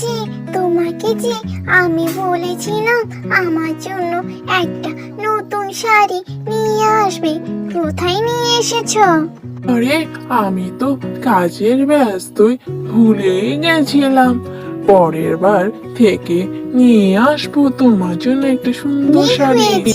যে তোমাকে যে আমি বলেছিলাম আমার জন্য একটা নতুন শাড়ি নিয়ে আসবে কোথায় নিয়ে এসেছ? আরে আমি তো কাজের ব্যস্তই ভুলেই গেছিলাম। পরের বার থেকে নিয়ে আসব তোমার জন্য একটা সুন্দর শাড়ি।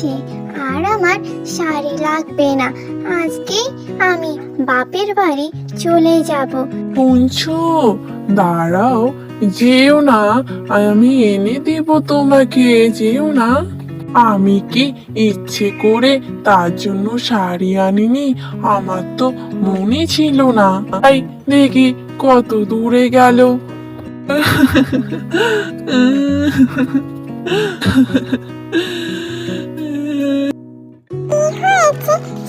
আর আমার শাড়ি লাগবে না। আজকে আমি বাপের বাড়ি চলে যাব। শুনছো দাঁড়াও, যেও না, আমি এনে দেব তোমাকে, যেও না। আমি কি ইচ্ছে করে তার জন্য শাড়ি আনিনি? আমার তো মনে ছিল না। তাই দেখি কত দূরে গেল।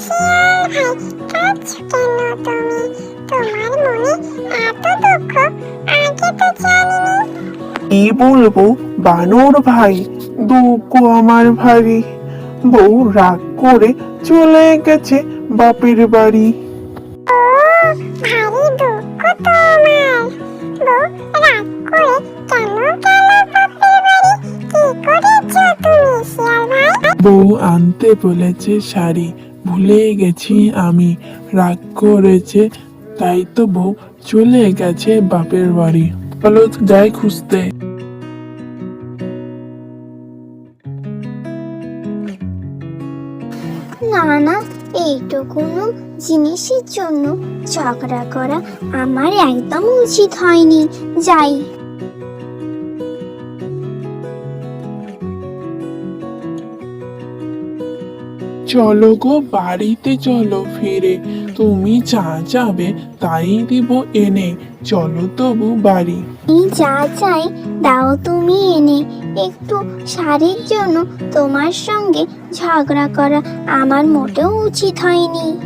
শিয়াল কেন তুমি তোমার মনে এত দুঃখ আগে তো জানিনি কি বলব? বানর ভাই, দুঃখ আমার ভারী। বউ রাগ করে চলে গেছে বাপের বাড়ি। বউ আনতে বলেছে শাড়ি। ভুলে গেছি আমি, রাগ করেছে, তাই তো বউ চলে গেছে বাপের বাড়ি। চলো যাই খুঁজতে। না না, এইটুকুনো জিনিসের জন্য ঝগড়া করা আমার একদম উচিত হয়নি। যাই। চলো গো, বাড়িতে চলো ফিরে। তুমি যা যাবে তাই দিব এনে। চলো তবু বাড়ি। যা চাই দাও তুমি এনে। একটু শাড়ির জন্য তোমার সঙ্গে ঝগড়া করা আমার মোটেও উচিত হয়নি।